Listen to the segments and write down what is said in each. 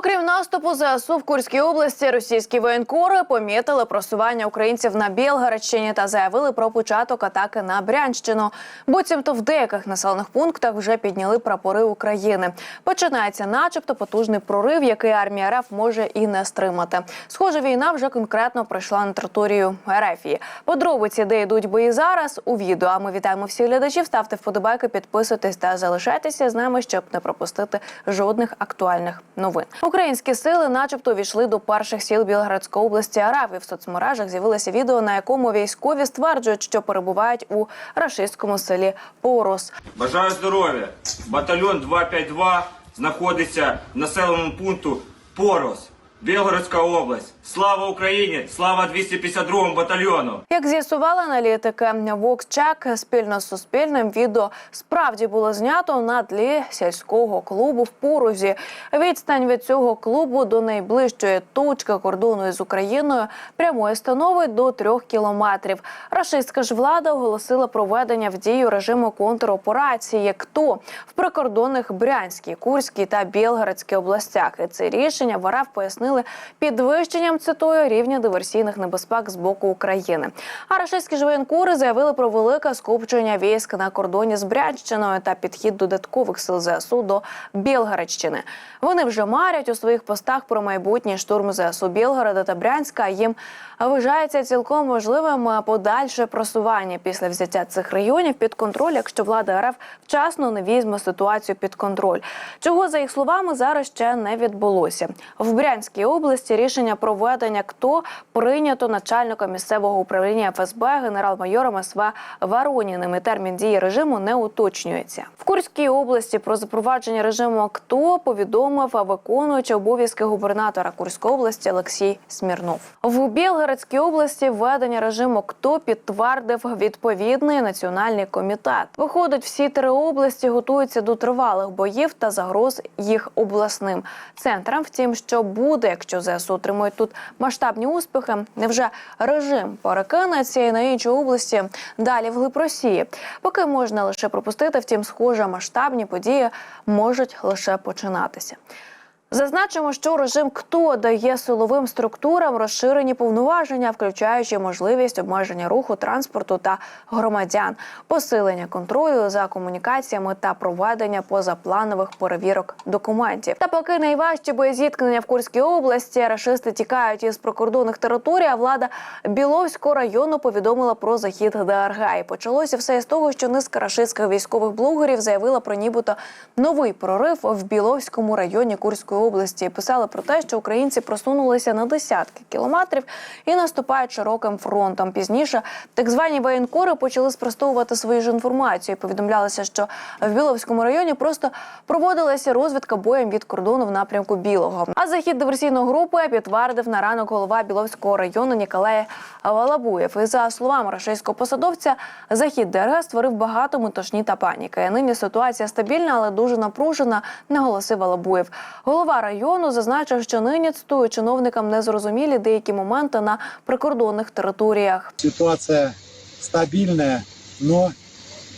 Окрім наступу ЗСУ в Курській області, російські воєнкори помітили просування українців на Білгородщині та заявили про початок атаки на Брянщину. Буцімто в деяких населених пунктах вже підняли прапори України. Починається, начебто, потужний прорив, який армія РФ може і не стримати. Схоже, війна вже конкретно прийшла на територію РФ. Подробиці, де йдуть бої зараз, у відео. А ми вітаємо всіх глядачів. Ставте вподобайки, підписуйтесь та залишайтеся з нами, щоб не пропустити жодних актуальних новин. Українські сили, начебто, війшли до перших сіл Білградської області Араві. В соцмережах з'явилося відео, на якому військові стверджують, що перебувають у рашистському селі Порос. Бажаю здоров'я. Батальйон 252 знаходиться в населеному пункту Порос, Білгородська область. Слава Україні! Слава 252 батальйону! Як з'ясували аналітики, Вокчак спільно з суспільним відео справді було знято на тлі сільського клубу в Порозі. Відстань від цього клубу до найближчої точки кордону із Україною прямої становить до трьох кілометрів. Рашистська ж влада оголосила проведення в дію режиму контроперації КТО в прикордонних Брянській, Курській та Білгородській областях. І це рішення в РФ пояснили підвищенням цитую рівня диверсійних небезпек з боку України. А рашистські ж воєнкори заявили про велике скупчення військ на кордоні з Брянщиною та підхід додаткових сил ЗСУ до Білгородщини. Вони вже марять у своїх постах про майбутній штурм ЗСУ Білгорода та Брянська. Їм вважається цілком можливим подальше просування після взяття цих районів під контроль, якщо влада РФ вчасно не візьме ситуацію під контроль. Чого за їх словами зараз ще не відбулося в Брянській області. Рішення про введення КТО прийнято начальником місцевого управління ФСБ генерал-майором СВ Вороніним. І термін дії режиму не уточнюється. В Курській області про запровадження режиму КТО повідомив виконуючий обов'язки губернатора Курської області Олексій Смірнов. В Білгородській області введення режиму КТО підтвердив відповідний національний комітет. Виходить, всі три області готуються до тривалих боїв та загроз їх обласним центрам. Втім, що буде, якщо ЗСУ отримують тут масштабні успіхи, невже режим перекинеться і на інші області далі вглиб Росії? Поки можна лише пропустити, втім, схоже, масштабні події можуть лише починатися. Зазначимо, що режим КТО дає силовим структурам розширені повноваження, включаючи можливість обмеження руху транспорту та громадян, посилення контролю за комунікаціями та проведення позапланових перевірок документів. Та поки найважчі боєзіткнення в Курській області, рашисти тікають із прикордонних територій. А влада Біловського району повідомила про захід ДРГ. І почалося все із того, що низка рашистських військових блогерів заявила про нібито новий прорив в Біловському районі Курської області. Писали про те, що українці просунулися на десятки кілометрів і наступають широким фронтом. Пізніше так звані воєнкори почали спростовувати свою ж інформацію. Повідомлялося, що в Біловському районі просто проводилася розвідка боєм від кордону в напрямку Білого. А захід диверсійної групи підтвердив на ранок голова Біловського району Ніколай Валабуєв. І за словами російського посадовця, захід ДРГ створив багато метушні та паніки. Нині ситуація стабільна, але дуже напружена, наголосив Валабуєв. Голова району зазначив, що нині цитую чиновникам незрозумілі деякі моменти на прикордонних територіях. Ситуація стабільна, но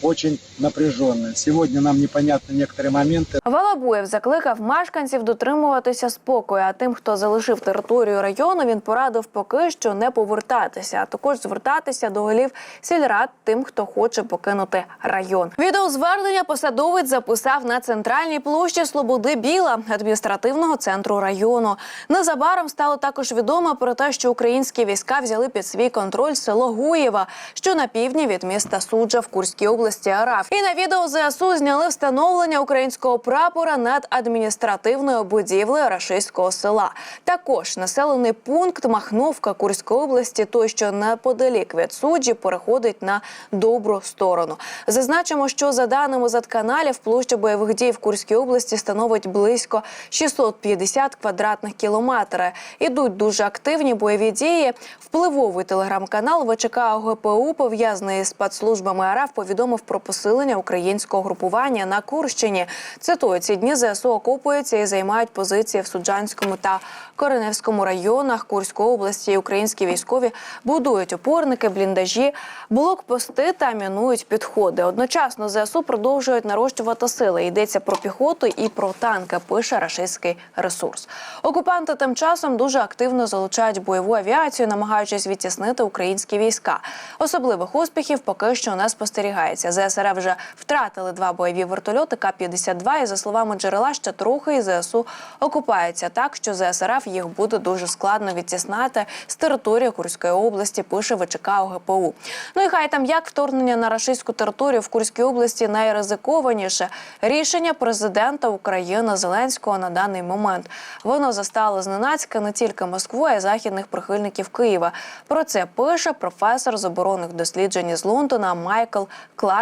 очень напряженная. Сегодня нам непонятны некоторые моменты. Валабуєв закликав мешканців дотримуватися спокою. А тим, хто залишив територію району, він порадив поки що не повертатися, а також звертатися до голів сільрад тим, хто хоче покинути район. Відеозвернення посадовець записав на центральній площі Слободи Біла адміністративного центру району. Незабаром стало також відомо про те, що українські війська взяли під свій контроль село Гуєва, що на півдні від міста Суджа в Курській області Араф. І на відео ЗСУ зняли встановлення українського прапора над адміністративною будівлею рашистського села. Також населений пункт Махновка Курської області, той, що неподалік від суджі, переходить на добру сторону. Зазначимо, що за даними задканалів, площа бойових дій в Курській області становить близько 650 квадратних кілометрів. Ідуть дуже активні бойові дії. Впливовий телеграм-канал ВЧК ОГПУ, пов'язаний з спецслужбами РФ, повідомив про посилення українського групування на Курщині. Цитую, ці дні ЗСУ окопуються і займають позиції в Суджанському та Кореневському районах Курської області. Українські військові будують опорники, бліндажі, блокпости та мінують підходи. Одночасно ЗСУ продовжують нарощувати сили. Йдеться про піхоту і про танки. Пише рашистський ресурс. Окупанти тим часом дуже активно залучають бойову авіацію, намагаючись відтіснити українські війська. Особливих успіхів поки що не спостерігається. ЗСРФ вже втратили два бойові вертольоти К-52 і за словами джерела ще трохи і ЗСУ окупаються так, що ЗСРФ їх буде дуже складно відтіснати з території Курської області. Пише ВЧК ОГПУ. Ну і хай там як вторгнення на рашистську територію в Курській області найризикованіше рішення президента України Зеленського на даний момент. Воно застало зненацька не тільки Москву, а й західних прихильників Києва. Про це пише професор з оборонних досліджень із Лондона Майкл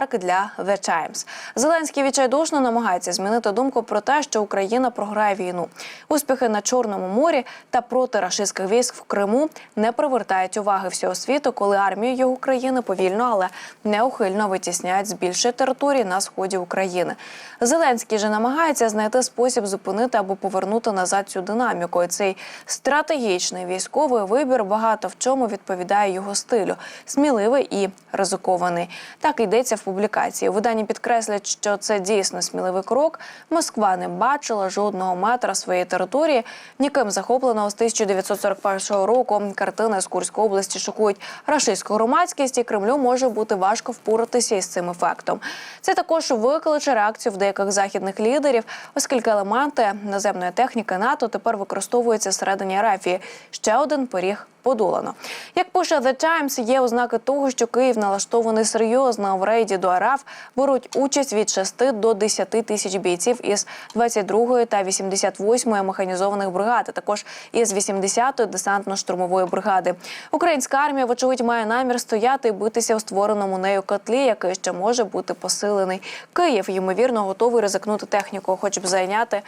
Кларк для The Times. Зеленський відчайдушно намагається змінити думку про те, що Україна програє війну. Успіхи на Чорному морі та проти рашистських військ в Криму не привертають уваги всього світу, коли армію України повільно, але неухильно витісняють з більшої території на сході України. Зеленський же намагається знайти спосіб зупинити або повернути назад цю динаміку. І цей стратегічний військовий вибір багато в чому відповідає його стилю, сміливий і ризикований. Так йдеться в публікації. У виданні підкреслять, що це дійсно сміливий крок. Москва не бачила жодного метра своєї території, ніким захопленого з 1941 року. Картини з Курської області шокують рашистську громадськість, і Кремлю може бути важко впоратися із цим ефектом. Це також викличе реакцію в деяких західних лідерів, оскільки елементи наземної техніки НАТО тепер використовуються всередині Арафії. Ще один поріг подолано. Як пише The Times, є ознаки того, що Київ налаштований серйозно. В рейді до Араф беруть участь від 6 до 10 тисяч бійців із 22-ї та 88-ї механізованих бригад, а також із 80-ї десантно-штурмової бригади. Українська армія, вочевидь, має намір стояти і битися у створеному нею котлі, який ще може бути посилений. Київ ймовірно готовий ризикнути техніку, хоч б зайняти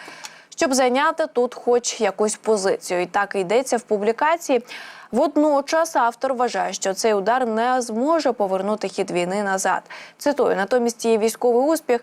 щоб зайняти тут хоч якусь позицію. І так йдеться в публікації. Водночас автор вважає, що цей удар не зможе повернути хід війни назад. Цитую, натомість її військовий успіх.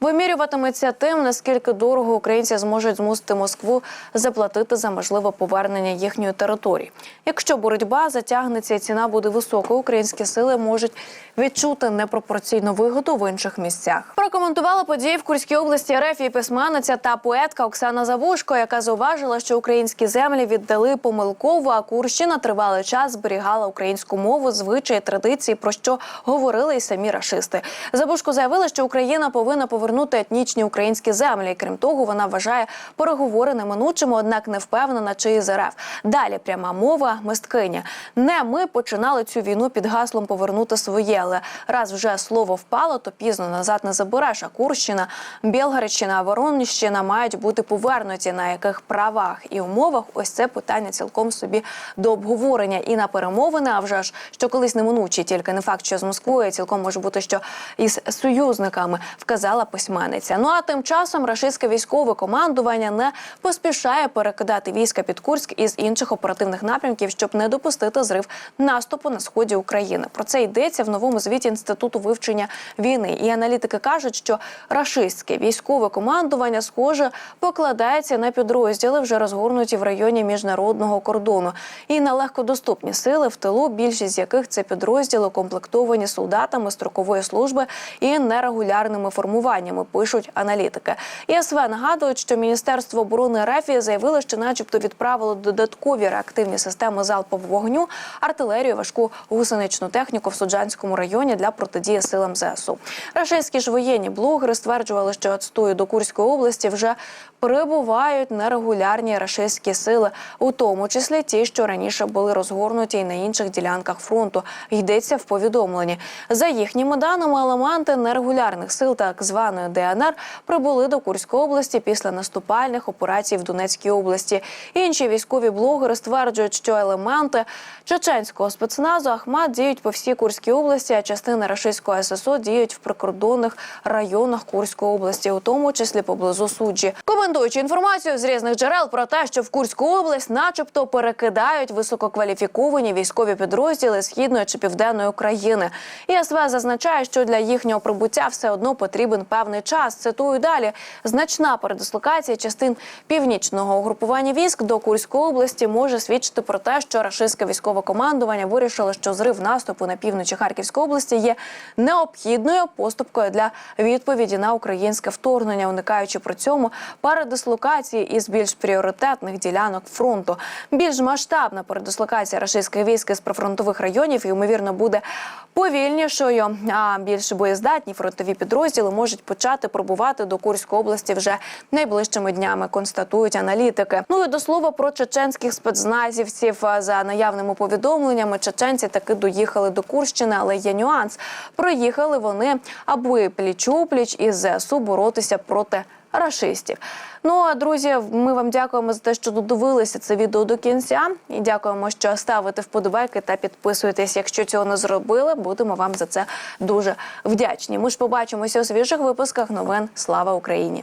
Вимірюватиметься тим, наскільки дорого українці зможуть змусити Москву заплатити за можливе повернення їхньої території. Якщо боротьба затягнеться і ціна буде високою, українські сили можуть відчути непропорційну вигоду в інших місцях. Прокоментувала події в Курській області РФ і письменниця та поетка Оксана Завушко, яка зауважила, що українські землі віддали помилково, а Курщина тривалий час зберігала українську мову, звичаї, традиції, про що говорили і самі рашисти. Забушко заявила, що Україна повинна повернути етнічні українські землі. Крім того, вона вважає переговори неминучими, однак не впевнена, чи із РФ. Далі пряма мова мисткиня. Не ми починали цю війну під гаслом повернути своє, але раз вже слово впало, то пізно назад не забереш. А Курщина, Білгородщина, Воронщина мають бути повернуті на яких правах і умовах. Ось це питання цілком собі до обговорення і на перемовини. А вже ж що колись неминучі, тільки не факт, що з Москвою цілком може бути, що із союзниками вказала письменниця. Ну а тим часом рашистське військове командування не поспішає перекидати війська під Курськ із інших оперативних напрямків, щоб не допустити зрив наступу на сході України. Про це йдеться в новому звіті інституту вивчення війни. І аналітики кажуть, що рашистське військове командування схоже покладається на підрозділи, вже розгорнуті в районі міжнародного кордону, і на легкодоступні сили в тилу, більшість з яких це підрозділи комплектовані солдатами строкової служби і нерегулярними формуваннями. Пишуть аналітики. ЄСВ нагадують, що Міністерство оборони РФ заявило, що, начебто, відправило додаткові реактивні системи залпового вогню, артилерію, важку гусеничну техніку в Суджанському районі для протидії силам ЗСУ. Рашистські ж воєнні блогери стверджували, що відстою до Курської області вже прибувають нерегулярні рашистські сили, у тому числі ті, що раніше були розгорнуті і на інших ділянках фронту. Йдеться в повідомленні. За їхніми даними, елементи нерегулярних сил так званої ДНР прибули до Курської області після наступальних операцій в Донецькій області. Інші військові блогери стверджують, що елементи чеченського спецназу Ахмат діють по всій Курській області, а частини рашистського ССО діють в прикордонних районах Курської області, у тому числі поблизу суджі. Коментуючи інформацію з різних джерел про те, що в Курську область, начебто, перекидають висококваліфіковані військові підрозділи східної чи південної України. ІСВ зазначає, що для їхнього прибуття все одно потрібен певний час. Цитую далі: значна передислокація частин північного угрупування військ до Курської області може свідчити про те, що рашистське військове командування вирішило, що зрив наступу на півночі Харківської області є необхідною поступкою для відповіді на українське вторгнення, уникаючи при цьому передислокації із більш пріоритетних ділянок фронту. Більш масштабна передислокація рашистських військ із прифронтових районів ймовірно буде повільнішою. А більш боєздатні фронтові підрозділи можуть почати пробувати до Курської області вже найближчими днями. Констатують аналітики. Ну і до слова про чеченських спецназівців за наявними повідомленнями. Чеченці таки доїхали до Курщини, але є нюанс. Приїхали вони, аби пліч-опліч із ЗСУ боротися проти рашистів. Ну а друзі, ми вам дякуємо за те, що додивилися це відео до кінця. І дякуємо, що ставите вподобайки та підписуєтесь. Якщо цього не зробили, будемо вам за це дуже вдячні. Ми ж побачимося у свіжих випусках новин. Слава Україні!